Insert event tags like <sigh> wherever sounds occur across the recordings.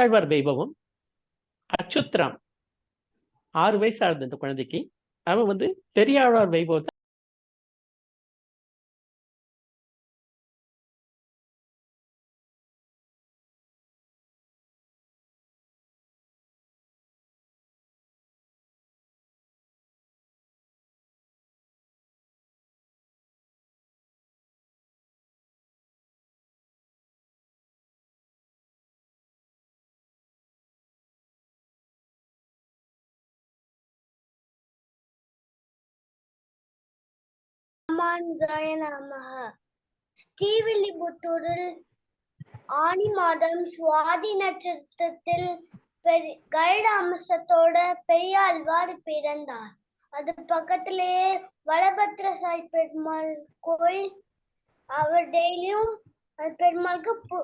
பெரியாழ்வார் வைபவம் அச்சுத்ராம். ஆறு வயசு ஆகுது இந்த குழந்தைக்கு. அவன் வந்து பெரியாழ்வார் வைபவத்தை ராமானுஜாய நமக ஸ்ரீவில்லிபுத்தூரில் ஆணி மாதம் சுவாதி நட்சத்திரத்தில் கருட அம்சத்தோட பெரியாழ்வார் பிறந்தார். அது பக்கத்திலேயே வடபத்திர சாய் பெருமாள் கோயில். அவர் டெய்லியும் பெருமாளுக்கு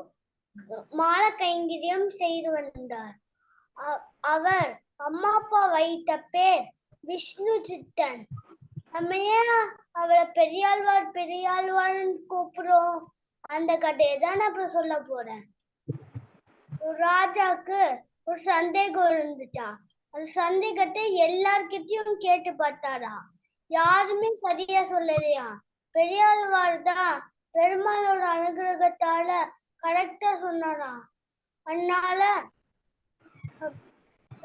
மாலை கைங்கரியம் செய்து வந்தார். அவர் அம்மா அப்பா வைத்த பேர் விஷ்ணு சித்தன் நம்ம அவளை பெரியாழ்வார் பெரியாழ்வார்னு கூப்பிடுறோம். அந்த கதையை தான் நான் சொல்ல போறேன். ஒரு ராஜாக்கு ஒரு சந்தேகம் இருந்துச்சா? அந்த சந்தேகத்தை எல்லார்கிட்டயும் கேட்டு பார்த்தாரா? யாருமே சரியா சொல்லலையா? பெரியாழ்வார் தான் பெருமாளோட அனுகிரகத்தால கரெக்டா சொன்னாரா? அதனால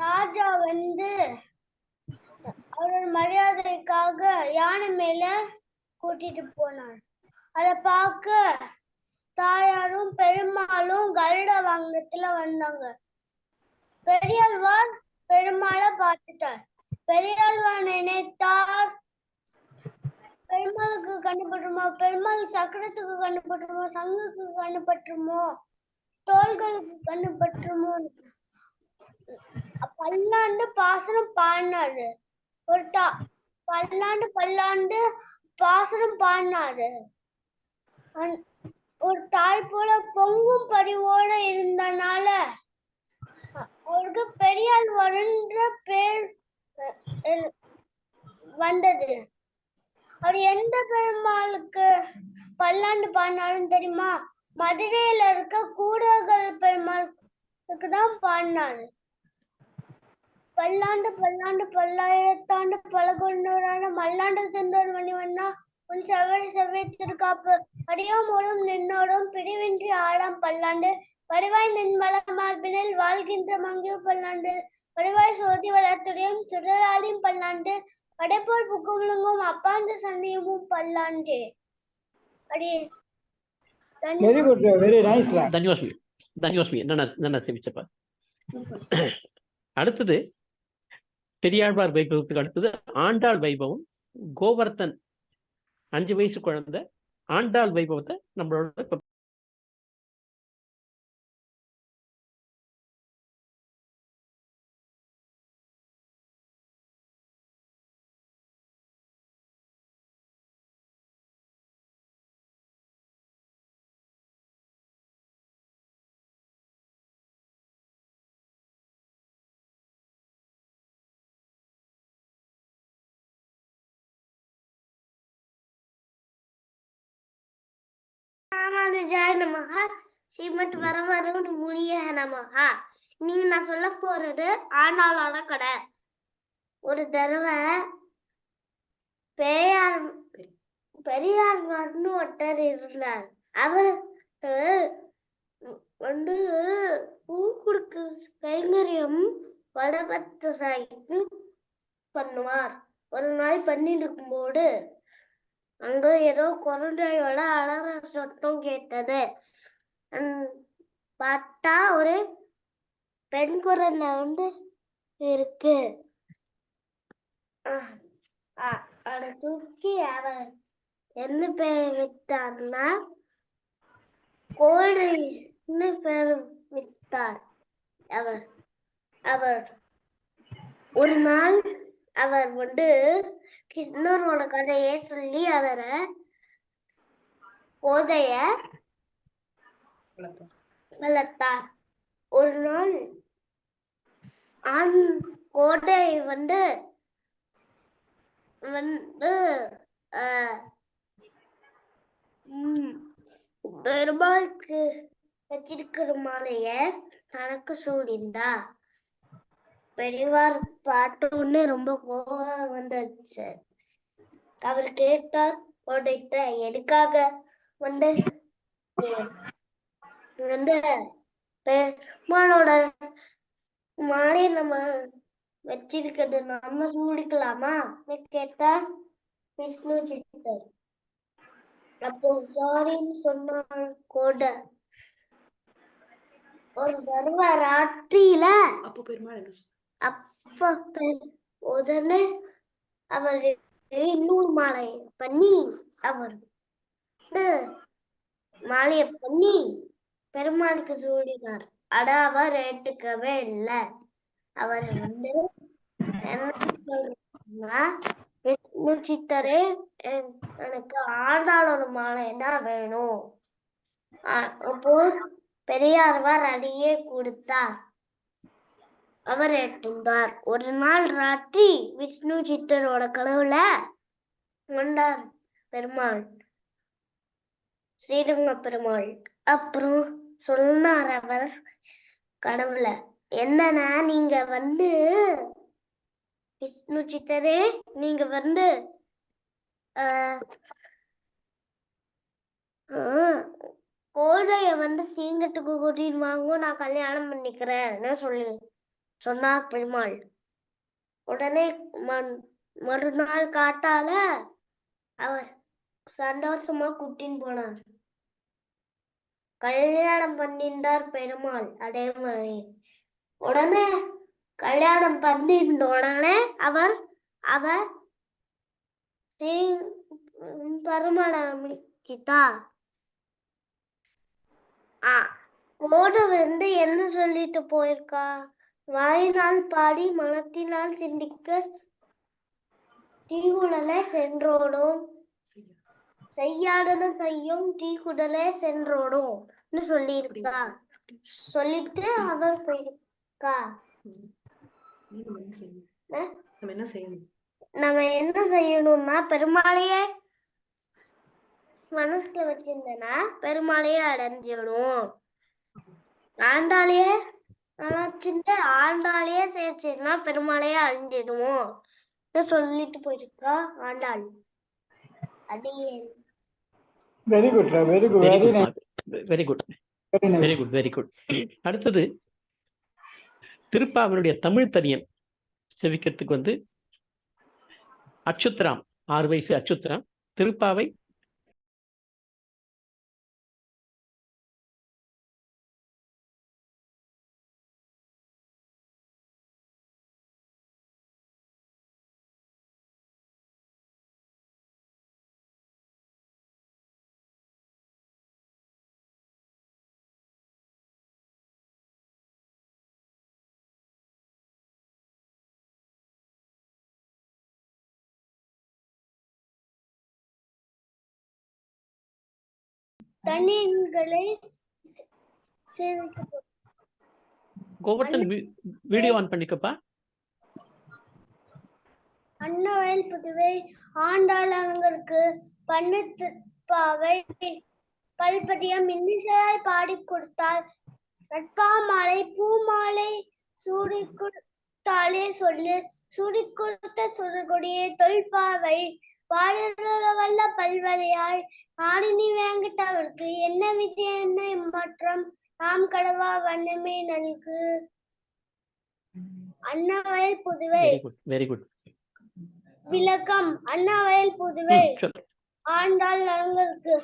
ராஜா வந்து அவரோட மரியாதைக்காக யானை மேல கூட்டிட்டு போனார் அத பார்க்க தாயாரும் பெருமாளும் கருட வாகனத்துல வந்தாங்க. பெரியாழ்வார் பெருமாளை பார்த்துட்டார். பெரியாழ்வார் நினைத்தார் பெருமாளுக்கு கண்டுபட்டுருமோ பெருமாள் சக்கரத்துக்கு கண்டுபட்டுருமோ சங்குக்கு கண்டுபட்டுருமோ தோள்களுக்கு கண்டுபட்டுருமோ பல்லாண்டு பாசனம் பாடினாரு. ஒரு தா பல்லாண்டு பல்லாண்டு பாசனம் பாடினாரு. அந்- ஒரு தாய் போல பொங்கும் படிவோட இருந்தனால அவருக்கு பெரியால் வருன்ற பேர் வந்தது. அவர் எந்த பெருமாளுக்கு பல்லாண்டு பாடினாலும் தெரியுமா? மதுரையில இருக்க கூடகர் பெருமாளுக்கு தான் பாடினாரு. பல்லாண்டு பல்லாண்டு பல்லாயிரத்தாண்டு பல கொண்டோரான மல்லாண்டு சென்றோர் மணிவண்ணா உன் செவ்வழி செவ்வை திருக்காப்பு அடியோம் ஓடும் நின்னோடும் பிரிவின்றி ஆடாம் பல்லாண்டு. வடிவாய் நின் மல மார்பினில் வாழ்கின்ற மங்கியோ பல்லாண்டு. வடிவாய் சோதி வளத்துடையும் சுடராளியும் பல்லாண்டு. படைப்போர் புக்குமுழுங்கும் அப்பாஞ்ச சன்னியமும் பல்லாண்டே. அடி வெரி குட் வெரி நைஸ் தன்யோஸ்மி தன்யோஸ்மி என்ன என்ன சேவிச்சப்ப அடுத்தது பெரியாழ்வார் வைபவத்துக்கு அடுத்தது ஆண்டாள் வைபவம் கோவர்த்தன் அஞ்சு வயசு குழந்தை ஆண்டாள் வைபவத்தை நம்மளோட இப்ப ராமானுஜாய நமக ஸ்ரீமத் வரவரும் முனிய நமக நீங்க நான் சொல்ல போறது ஆண்டாளோட கடை. ஒரு தடவை பெரியார் மருந்து ஒருத்தர் இருந்தார். அவர் வந்து பூ கொடுக்க கைங்கரியம் வடபத்த சாய்க்கு பண்ணுவார். ஒரு நாள் பண்ணிட்டு இருக்கும்போது அங்க ஏதோ குழந்தையோட அலற சத்தம் கேட்டது. பார்த்தா ஒரு பெண் குரண்டை வந்து இருக்கு. அ- அதை தூக்கி அவன் என்ன பேர் விட்டார்னா கோழின்னு பேர் விட்டார். அவர் அவர் ஒரு நாள் அவர் வந்து கிருஷ்ணரோட கதையை சொல்லி அவரை கோதைய வளர்த்தார். ஒரு நாள் ஆண் கோதை வந்து வந்து பெருமாளுக்கு வச்சிருக்கிற மாலைய தனக்கு சூடிந்தா பெரியவார் பாட்டோன்னு ரொம்ப கோவம் வந்துச்சு அவர் கேட்டார் உடைத்த எதுக்காக வந்து? வந்து பெருமாளோட மாலை நம்ம வச்சிருக்கிறது நம்ம சூடிக்கலாமா? கேட்டா விஷ்ணு சித்தர். அப்போ சாரின்னு சொன்னான் கூட ஒரு தடவை ராத்திரியில அப்போ பெருமாள் என்ன அப்ப உடனே அவர் இன்னொரு மாலை பண்ணி அவர் மாலையை பண்ணி பெருமாளுக்கு சூடினார். அட அவர் ஏத்துக்கவே இல்லை. அவர் வந்து என்ன சித்தரே எனக்கு ஆண்டாளோட மாலை தான் வேணும். அப்போ பெரியார்வார் அடியே கொடுத்தார். அவர் ஏற்றுந்தார் ஒரு நாள் ராத்திரி விஷ்ணு சித்தரோட கனவுல வந்தார் பெருமாள். ஸ்ரீரங்க பெருமாள். அப்புறம் சொன்னார் அவர் கனவுல என்னன்னா நீங்க வந்து விஷ்ணு சித்தரே நீங்க வந்து ஆஹ் ஆஹ் கோதைய வந்து சீங்கத்துக்கு கூட்டின்னு வாங்க நான் கல்யாணம் பண்ணிக்கிறேன். என்ன சொல்லி. சொன்னார் பெருமாள். உடனே மறுநாள் காட்டால அவர் சந்தோஷமா கூட்டின்னு போனார். கல்யாணம் பண்ணிட்டார் பெருமாள் அதே மாதிரி. உடனே கல்யாணம் பண்ணிருந்த உடனே அவர் அவர் பரமடமிக்கிட்டார் ஆ கோடு வந்து என்ன சொல்லிட்டு போயிருக்கா? வாயினால் பாடி மனத்தினால் சிந்திக்க தீகுடலை சென்றோடும். செய்யாதன செய்யும் தீக்குடலே சென்றோடும். சொல்லியிருக்கா. சொல்லிட்டு அவர் போயிருக்கா. நம்ம என்ன செய்யணும்? நம்ம என்ன செய்யணும்னா பெருமாளையே மனசுல வச்சிருந்தேன்னா பெருமாளையே அடைஞ்சிடணும். ஆண்டாளையே நினைச்சிட்டு ஆண்டாளையே சேர்த்துனா பெருமாளையே அழிஞ்சிடுவோம் சொல்லிட்டு போயிருக்கா ஆண்டாள். அடியே. Very good, Ra, very good, very very good nice, very good very very. Good very good அடுத்தது திருப்பாவனுடைய தமிழ் தனியன் செவிக்கிறதுக்கு வந்து அச்சுத்ராம் ஆறு வயசு அச்சுத்ராம் திருப்பாவை சேமிக்க கோவர்த்தன் வீடியோ ஆன் பண்ணிக்கப்பா. அன்னவயல் புதுவை ஆண்டாளங்களுக்கு பண்ணப்பாவை பல்பதியம் இன்னிசையாய் பாடிக் கொடுத்தால் நட்பாமாலை பூமாலை சூடி கொடுத்தாலே சொல்லு. சூடி கொடுத்த சுடர்கொடியே தொல்பாவை. பாடல வல்ல பல்வழியாய் நாடினி வேங்கிட்டவர்க்கு என்ன விதி என்ன மாற்றம் நாம் கடவா வண்ணமே நல்கு. அன்னவயல் புதுவை. வெரி குட் விளக்கம். அன்னவயல் புதுவை. <laughs> ஆண்டாள் நலங்களுக்கு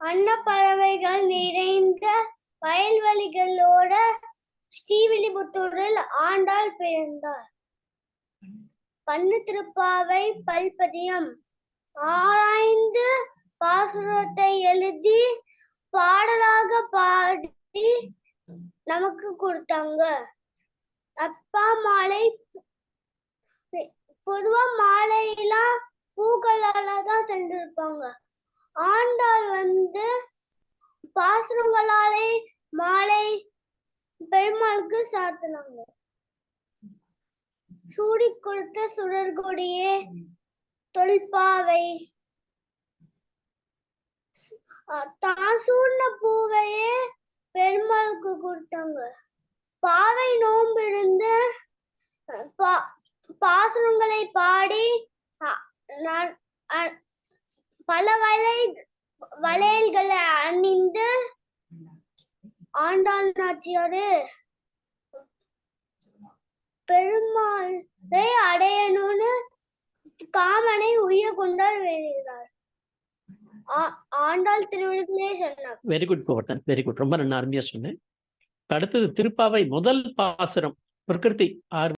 அன்னப்பறவைகள் நிறைந்த வயல்வெளிகளோட ஸ்ரீவில்லிபுத்தூரில் ஆண்டாள் பிறந்தார். பண்ணு திருப்பாவை பல்பதியம். ஆராய்ந்து பாசுரத்தை எழுதி பாடலாக பாடி நமக்கு கொடுத்தாங்க. அப்பா மாலை பொதுவா மாலையெல்லாம் பூக்களால தான் செஞ்சிருப்பாங்க ஆண்டாள் வந்து பாசுரங்களாலே மாலை பெருமாளுக்கு சாத்தினாங்க. சூடி கொடுத்த சுடர்கொடியே தொல்பாவை தாசூர்ன தான் பூவையே பெருமாளுக்கு கொடுத்தாங்க. பாவை நோன்பு இருந்து பா- பாடி அ- பல வலை வளையல்களை அணிந்து ஆண்டாள் நாச்சியாரு பெருமாளை அடையணும்னு காமனை உய்ய கொண்டால் வருகிறார் ஆண்டாள் திருவிழத்திலே சொன்னார். Very good cotton very good ரொம்ப நல்லா அருமையா சொன்னேன். அடுத்தது திருப்பாவை முதல் பாசுரம் பிரகிருதி ஆர்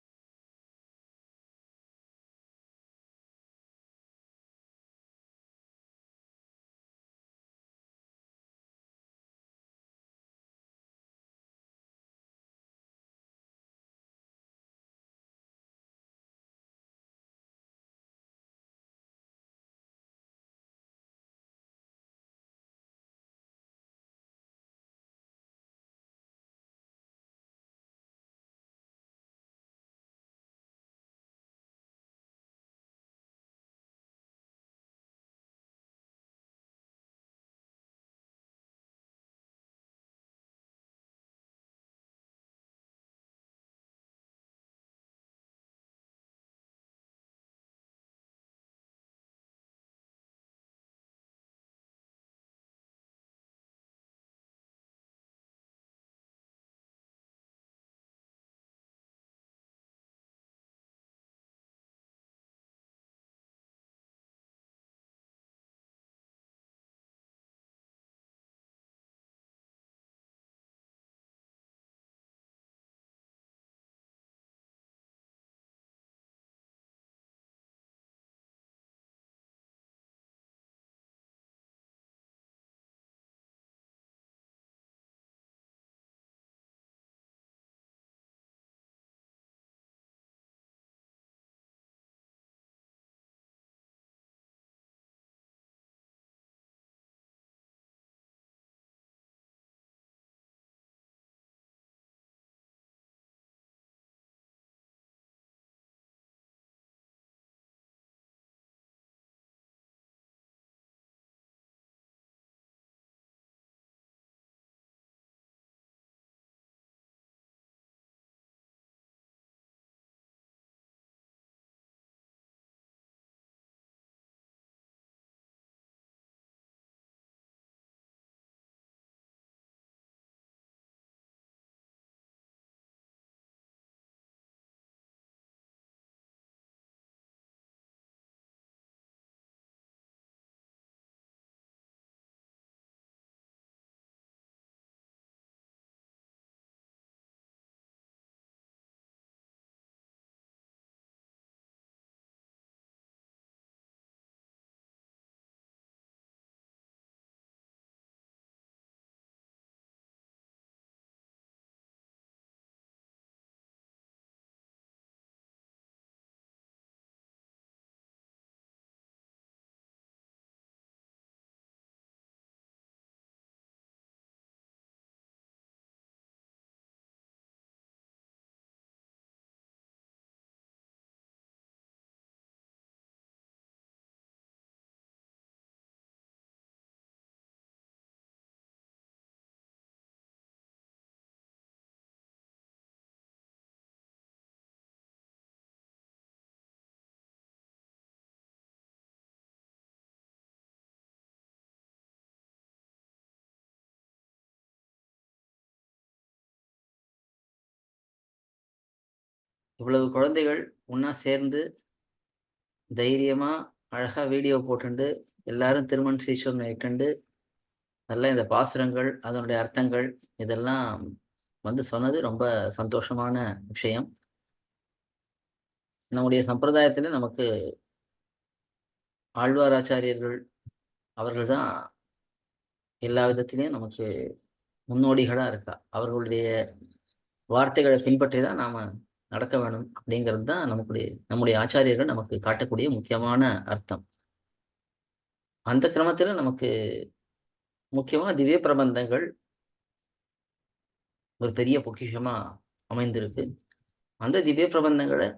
இவ்வளவு குழந்தைகள் ஒன்றா சேர்ந்து தைரியமாக அழகாக வீடியோ போட்டுண்டு எல்லாரும் திருமண் ஸ்ரீஸ்வரன் இட்டுண்டு நல்லா இந்த பாசுரங்கள் அதனுடைய அர்த்தங்கள் இதெல்லாம் வந்து சொன்னது ரொம்ப சந்தோஷமான விஷயம். நம்முடைய சம்பிரதாயத்தில் நமக்கு ஆழ்வாராச்சாரியர்கள் அவர்கள் தான் எல்லா விதத்திலையும் நமக்கு முன்னோடிகளாக இருக்கா. அவர்களுடைய வார்த்தைகளை பின்பற்றி தான் நாம் நடக்க வேணும் அப்படிங்கிறது தான் நமக்குடைய நம்முடைய ஆச்சாரியர்கள் நமக்கு காட்டக்கூடிய முக்கியமான அர்த்தம். அந்த கிரமத்துல நமக்கு முக்கியமா திவ்ய பிரபந்தங்கள் ஒரு பெரிய பொக்கிஷமா அமைந்திருக்கு. அந்த திவ்ய பிரபந்தங்களை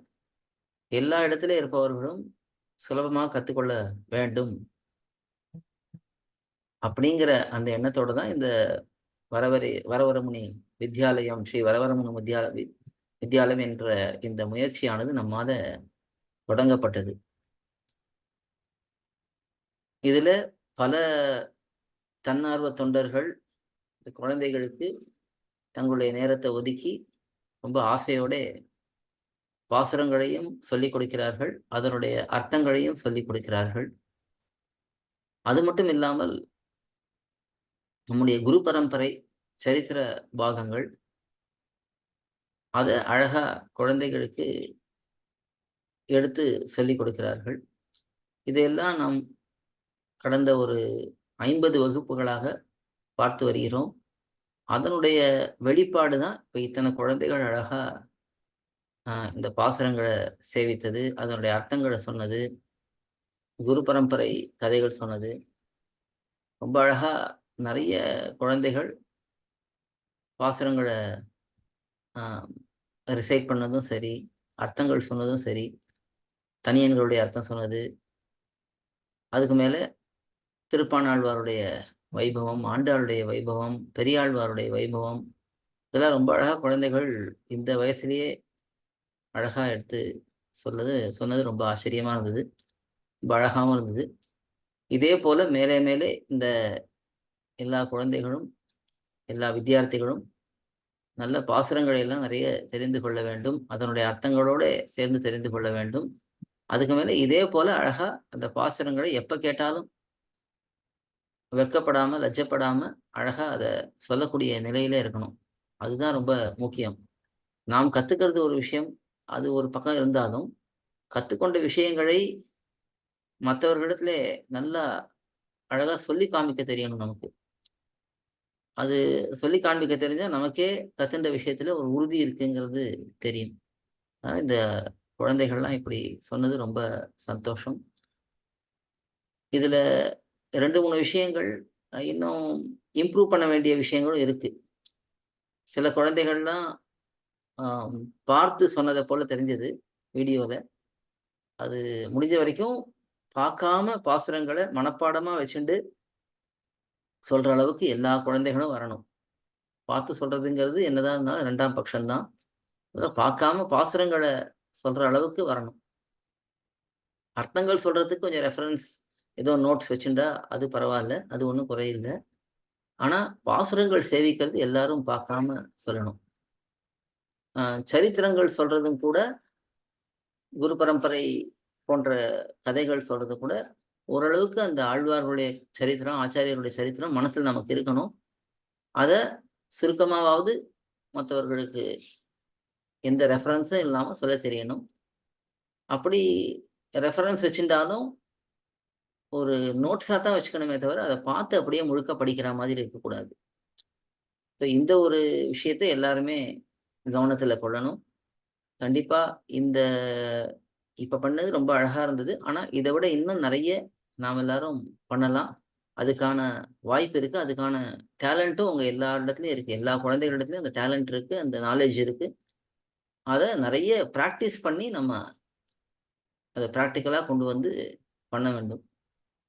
எல்லா இடத்துலையும் இருப்பவர்களும் சுலபமா கத்துக்கொள்ள வேண்டும் அப்படிங்கிற அந்த எண்ணத்தோடு தான் இந்த வரவரை வரவரமுனி வித்யாலயம் ஸ்ரீ வரவரமுனி வித்யால வித்யாலயம் என்ற இந்த முயற்சியானது நம்மால தொடங்கப்பட்டது. இதுல பல தன்னார்வ தொண்டர்கள் குழந்தைகளுக்கு தங்களுடைய நேரத்தை ஒதுக்கி ரொம்ப ஆசையோட பாசுரங்களையும் சொல்லிக் கொடுக்கிறார்கள் அதனுடைய அர்த்தங்களையும் சொல்லிக் கொடுக்கிறார்கள். அது மட்டும் இல்லாமல் நம்முடைய குரு பரம்பரை சரித்திர பாகங்கள் அதை அழகாக குழந்தைகளுக்கு எடுத்து சொல்லிக் கொடுக்கிறார்கள். இதையெல்லாம் நாம் கடந்த ஒரு ஐம்பது வகுப்புகளாக பார்த்து வருகிறோம். அதனுடைய வெளிப்பாடு தான் இப்போ இத்தனை குழந்தைகள் அழகாக இந்த பாசுரங்களை சேவித்தது அதனுடைய அர்த்தங்களை சொன்னது குரு பரம்பரை கதைகள் சொன்னது. ரொம்ப அழகாக நிறைய குழந்தைகள் பாசுரங்களை ரிசைட் பண்ணதும் சரி அர்த்தங்கள் சொன்னதும் சரி தனியன்களுடைய அர்த்தம் சொன்னது அதுக்கு மேலே திருப்பானாழ்வாருடைய வைபவம் ஆண்டாளுடைய வைபவம் பெரியாழ்வாருடைய வைபவம் இதெல்லாம் ரொம்ப அழகாக குழந்தைகள் இந்த வயசுலேயே அழகாக எடுத்து சொல்லது சொன்னது ரொம்ப ஆச்சரியமாக இருந்தது ரொம்ப அழகாகவும் இருந்தது. இதே போல் மேலே மேலே இந்த எல்லா குழந்தைகளும் எல்லா வித்தியார்த்திகளும் நல்ல பாசுரங்களை எல்லாம் நிறைய தெரிந்து கொள்ள வேண்டும். அதனுடைய அர்த்தங்களோட சேர்ந்து தெரிந்து கொள்ள வேண்டும். அதுக்கு மேலே இதே போல அழகா அந்த பாசுரங்களை எப்போ கேட்டாலும் வெட்கப்படாம லஜ்ஜப்படாம அழகா அதை சொல்லக்கூடிய நிலையில இருக்கணும். அதுதான் ரொம்ப முக்கியம். நாம் கத்துக்கிறது ஒரு விஷயம் அது ஒரு பக்கம் இருந்தாலும் கத்துக்கொண்ட விஷயங்களை மற்றவர்களிடத்துல நல்லா அழகா சொல்லி காமிக்க தெரியணும் நமக்கு. அது சொல்லி காண்பிக்க தெரிஞ்சால் நமக்கே கத்துண்ட விஷயத்துல ஒரு உறுதி இருக்குங்கிறது தெரியும். இந்த குழந்தைகள்லாம் இப்படி சொன்னது ரொம்ப சந்தோஷம். இதுல ரெண்டு மூணு விஷயங்கள் இன்னும் இம்ப்ரூவ் பண்ண வேண்டிய விஷயங்களும் இருக்கு. சில குழந்தைகள்லாம் பார்த்து சொன்னதை போல தெரிஞ்சது வீடியோவில் அது முடிஞ்ச வரைக்கும் பார்க்காம பாசுரங்களை மனப்பாடமாக வச்சுண்டு சொல்கிற அளவுக்கு எல்லா குழந்தைகளும் வரணும். பார்த்து சொல்கிறதுங்கிறது என்னதான் இருந்தாலும் ரெண்டாம் பட்சம்தான். அதெல்லாம் பார்க்காம பாசுரங்களை சொல்கிற அளவுக்கு வரணும். அர்த்தங்கள் சொல்கிறதுக்கு கொஞ்சம் ரெஃபரன்ஸ் ஏதோ நோட்ஸ் வச்சுட்டா அது பரவாயில்ல அது ஒன்றும் குறையில்லை. ஆனால் பாசுரங்கள் சேவிக்கிறது எல்லாரும் பார்க்காம சொல்லணும். சரித்திரங்கள் சொல்கிறதும் கூட குரு பரம்பரை போன்ற கதைகள் சொல்கிறது கூட ஓரளவுக்கு அந்த ஆழ்வார்களுடைய சரித்திரம் ஆச்சாரியர்களுடைய சரித்திரம் மனசில் நமக்கு இருக்கணும். அதை சுருக்கமாவது மற்றவர்களுக்கு எந்த ரெஃபரன்ஸும் இல்லாமல் சொல்ல தெரியணும். அப்படி ரெஃபரன்ஸ் வச்சுட்டாலும் ஒரு நோட்ஸாக தான் வச்சுக்கணுமே தவிர அதை பார்த்து அப்படியே முழுக்க படிக்கிற மாதிரி இருக்கக்கூடாது. ஸோ இந்த ஒரு விஷயத்தை எல்லாருமே கவனத்தில் கொள்ளணும். கண்டிப்பாக இந்த இப்போ பண்ணது ரொம்ப அழகாக இருந்தது. ஆனால் இதை விட இன்னும் நிறைய நாம் எல்லாரும் பண்ணலாம். அதுக்கான வாய்ப்பு இருக்குது அதுக்கான டேலண்ட்டும் உங்கள் எல்லா இடத்துலையும் இருக்குது எல்லா குழந்தைகளிடத்துலையும் அந்த டேலண்ட் இருக்குது அந்த நாலேஜ் இருக்குது அதை நிறைய ப்ராக்டிஸ் பண்ணி நம்ம அதை ப்ராக்டிக்கலாக கொண்டு வந்து பண்ண வேண்டும்.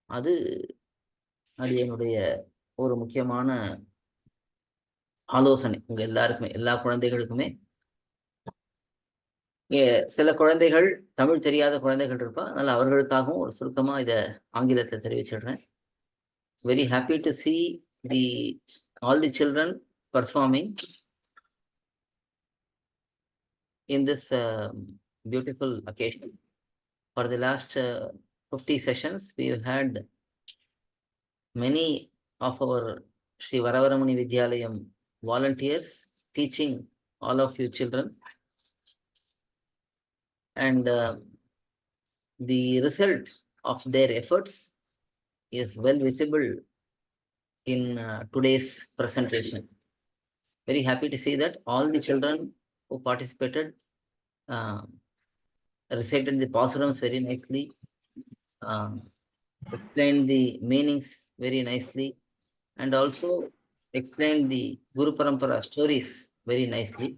அது அது என்னுடைய ஒரு முக்கியமான ஆலோசனை. உங்கள் எல்லாருக்குமே எல்லா குழந்தைகளுக்குமே. சில குழந்தைகள் தமிழ் தெரியாத குழந்தைகள் இருப்பா அதனால அவர்களுக்காகவும் ஒரு சுருக்கமா இத ஆங்கிலத்தில் தெரிவிச்சிடுறேன் very happy to see the all the children performing in this um, beautiful occasion. For the last uh, 50 sessions, we have had many of our Sri Varavaramuni Vidyalayam volunteers teaching all of you children. And uh, the result of their efforts is well visible in uh, today's presentation. Very happy to see that all the children who participated uh, recited the pasurams very nicely, um, explained the meanings very nicely, and also explained the Guru Parampara stories very nicely.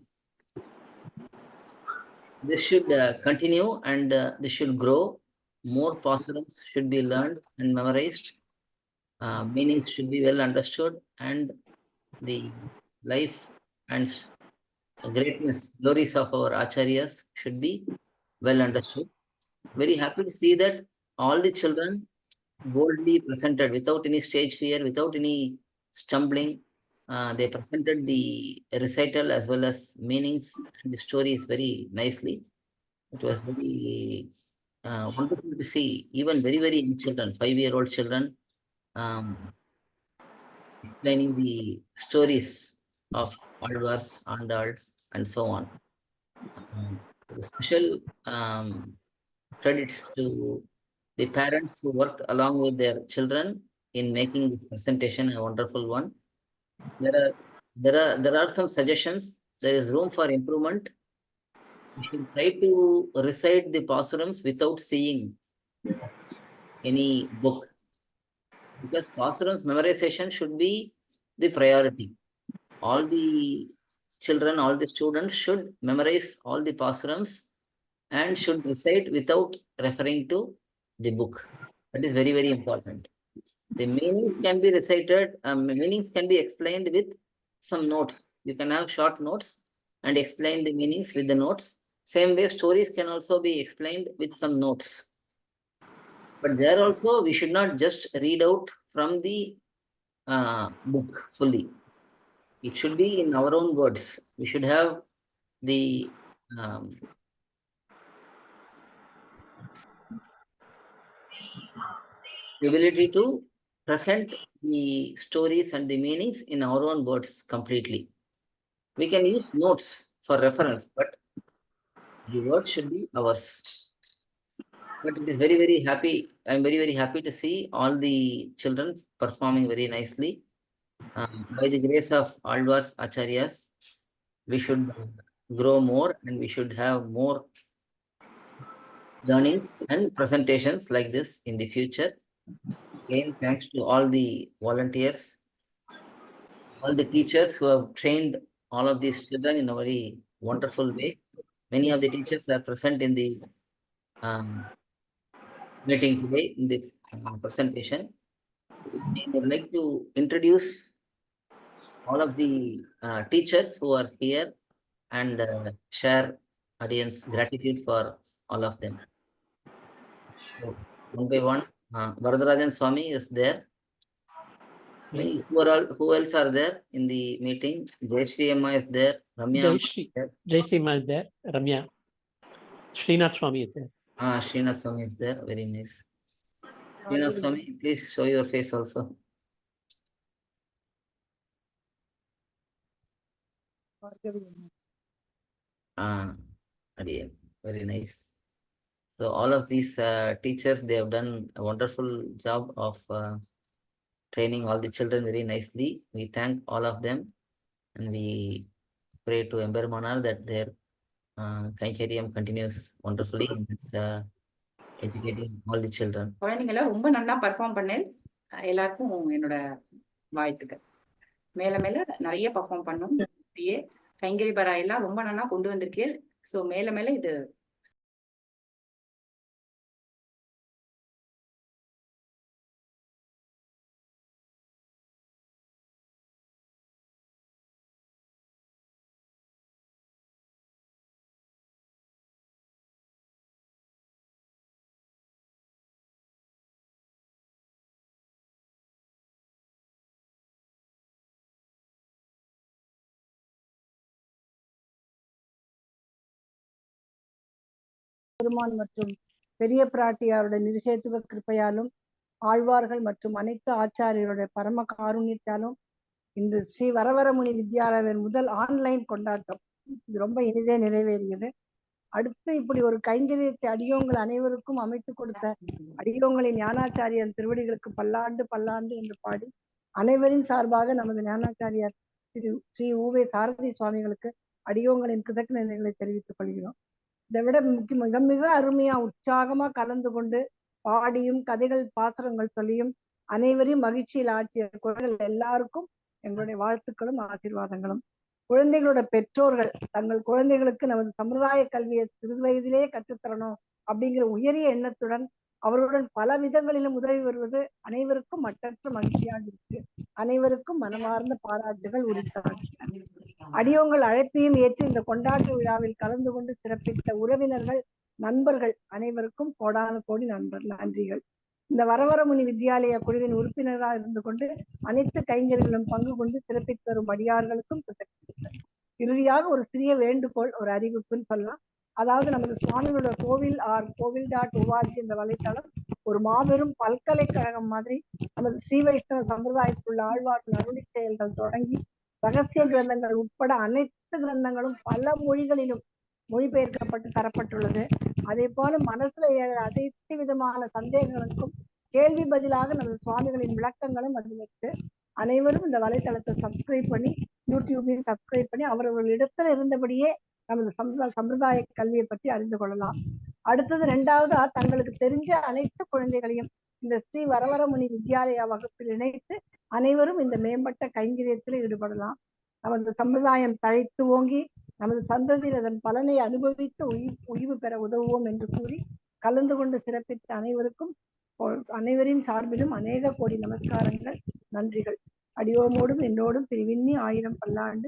This should uh, continue and uh, this should grow. More pasurams should be learned and memorized. Uh, meanings should be well understood and the life and greatness, glories of our acharyas should be well understood. Very happy to see that all the children boldly presented without any stage fear, without any stumbling. Uh, they presented the recital as well as meanings and the stories very nicely. It was very uh, wonderful to see even very, very young children, five-year-old children, um, explaining the stories of Alvars, Andals, and so on. Um, special um, credits to the parents who worked along with their children in making this presentation a wonderful one. There are there are there are some suggestions. There is room for improvement. We should try to recite the pasarams without seeing any book. Because pasarams memorization should be the priority. All the children, all the students should memorize all the pasarams and should recite without referring to the book. That is very, very important. The meanings can be recited, um, meanings can be explained with some notes. You can have short notes and explain the meanings with the notes. Same way, stories can also be explained with some notes. But there also, we should not just read out from the uh, book fully. It should be in our own words. We should have the um, the ability to present the stories and the meanings in our own words completely. We can use notes for reference, but the words should be ours. But it is very, very happy. I'm very, very happy to see all the children performing very nicely. Um, by the grace of Alvas Acharyas, we should grow more and we should have more learnings and presentations like this in the future. Again, thanks to all the volunteers, all the teachers who have trained all of these children in a very wonderful way. Many of the teachers are present in the um, meeting today in the uh, presentation. I would like to introduce all of the uh, teachers who are here and uh, share audience gratitude for all of them. So, one by one, uh, Varadarajan Swami is there. We- Who are all, who else are there in the meeting? Jayashree Amma is there, Ramya, Amma Jayashree, is there, Jayashree Ma is there, Ramya. Srinath Swami is there. ah, Srinath Swami is there, very nice. Srinath Swami, please show your face also. Ah, Adiyan, very nice. So all of these uh, teachers, they have done a wonderful job of uh, training all the children very nicely. We thank all of them and we pray to Embermanar that their uh, Kaikariam continues wonderfully in this uh, educating all the children. குழந்தைங்கள ரொம்ப நல்லா perform பண்ணேன் எல்லாருக்கும் என்னோட வாழ்த்துக்கள் மேல மேல நிறைய பர்ஃபார்ம் பண்ணும் இப்படியே கைங்கரி பரா ரொம்ப நல்லா கொண்டு வந்திருக்கேன் ஸோ மேல மேல இது பெருமான் மற்றும் பெரிய பிராட்டியாருடைய நிருகேத்துவ கிருப்பையாலும் ஆழ்வார்கள் மற்றும் அனைத்து ஆச்சாரியருடைய பரம காருண்யத்தாலும் இன்று ஸ்ரீ வரவரமுனி வித்யாலயவின் முதல் ஆன்லைன் கொண்டாட்டம். இது ரொம்ப இனிதே நிறைவேறியது. அடுத்து இப்படி ஒரு கைங்கரியத்தை அடியோங்கள் அனைவருக்கும் அமைத்து கொடுத்த அடியோங்களின் ஞானாச்சாரியன் திருவடிகளுக்கு பல்லாண்டு பல்லாண்டு என்று பாடி அனைவரின் சார்பாக நமது ஞானாச்சாரியார் திரு ஸ்ரீ ஊவே சாரதி சுவாமிகளுக்கு அடியோங்களின் கிருதಜ್ಞதைகளை தெரிவித்துக் கொள்கிறோம். இதை விட முக்கிய மிக மிக அருமையா உற்சாகமா கலந்து கொண்டு பாடியும் கதைகள் பாசுரங்கள் சொல்லியும் அனைவரையும் மகிழ்ச்சியில் ஆட்சிய குழந்தைகள் எல்லாருக்கும் எங்களுடைய வாழ்த்துக்களும் ஆசீர்வாதங்களும். குழந்தைகளோட பெற்றோர்கள் தங்கள் குழந்தைகளுக்கு நமது சமுதாய கல்வியை சிறு வயதிலேயே கற்றுத்தரணும் அப்படிங்கிற உயரிய எண்ணத்துடன் அவருடன் பல விதங்களிலும் உதவி வருவது அனைவருக்கும் மட்டற்ற மகிழ்ச்சியாக இருக்கு. அனைவருக்கும் மனமார்ந்த பாராட்டுகள் உரித்தார். அடியோங்கள் அழைப்பையும் ஏற்று இந்த கொண்டாட்ட விழாவில் கலந்து கொண்டு சிறப்பித்த உறவினர்கள் நண்பர்கள் அனைவருக்கும் கோடான கோடி நண்பர் நன்றிகள். இந்த வரவரமுனி வித்யாலய குழுவின் உறுப்பினராக இருந்து கொண்டு அனைத்து கைஞர்களும் பங்கு கொண்டு சிறப்பித்து வரும் அடியார்களுக்கும் இறுதியாக ஒரு சிறிய வேண்டுகோள் ஒரு அறிவிப்புன்னு சொல்லலாம். அதாவது நமது சுவாமிகளோட கோவில் ஆர் கோவில் டாட் ஓஆர்ஜி என்ற வலைத்தளம் ஒரு மாபெரும் பல்கலைக்கழகம் மாதிரி நமது ஸ்ரீ வைஷ்ணவ சம்பிரதாயத்துள்ள ஆழ்வார்கள் அருளி செயல்கள் தொடங்கி ரகசிய கிரந்தங்கள் உட்பட அனைத்து கிரந்தங்களும் பல மொழிகளிலும் மொழிபெயர்க்கப்பட்டு தரப்பட்டுள்ளது. அதே போல மனசுல ஏழ அனைத்து விதமான சந்தேகங்களுக்கும் கேள்வி பதிலாக நமது சுவாமிகளின் விளக்கங்களும் அதில் இருக்கு அனைவரும் இந்த வலைத்தளத்தை சப்ஸ்கிரைப் பண்ணி யூடியூபையும் சப்ஸ்கிரைப் பண்ணி அவரவர்கள் இடத்துல இருந்தபடியே நமது சம்பிரதாய சம்பிரதாய கல்வியை பற்றி அறிந்து கொள்ளலாம். அடுத்தது ரெண்டாவதா தங்களுக்கு தெரிஞ்ச அனைத்து குழந்தைகளையும் இந்த ஸ்ரீ வரவரமுனி வித்யாலயா வகுப்பில் இணைத்து அனைவரும் இந்த மேம்பட்ட கைங்கரியத்தில் ஈடுபடலாம். நமது சம்பிரதாயம் தழைத்து ஓங்கி நமது சந்ததியில் அதன் பலனை அனுபவித்து உயிர் உய்வு பெற உதவுவோம் என்று கூறி கலந்து கொண்டு சிறப்பித்த அனைவருக்கும் அனைவரின் சார்பிலும் அநேக கோடி நமஸ்காரங்கள் நன்றிகள். அடியோமோடும் என்னோடும் பிரிவின்னி ஆயிரம் பல்லாண்டு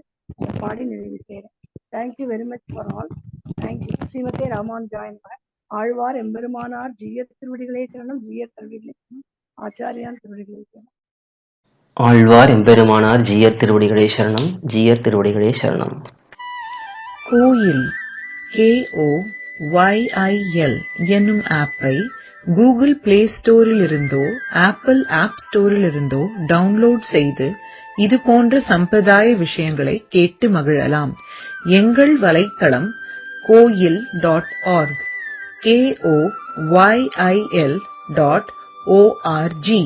பாடி நிறைவு செய்கிறேன். Thank you very much for all thank you ஸ்ரீமதே ராமானுஜாயன் ஆழ்வார் எம்பெருமானார் ஜீய திருவடிகளே சரணம். ஜீய திருவடிகளே ஆச்சாரியான் திருவடிகளே சரணம். ஆழ்வார் எம்பெருமானார் ஜீயர் திருவடிகளே சரணம். ஜீயர் திருவடிகளே சரணம். கோயில் கேஓ ஒய்ஐஎல் என்னும் ஆப்பை கூகுள் பிளே ஸ்டோரில் இருந்தோ ஆப்பிள் ஆப் ஸ்டோரில் இருந்தோ டவுன்லோட் செய்து இது போன்ற சம்பிரதாய விஷயங்களை கேட்டு மகிழலாம். எங்கள் வலைத்தளம் Koyil dot org KO YIL dot ORG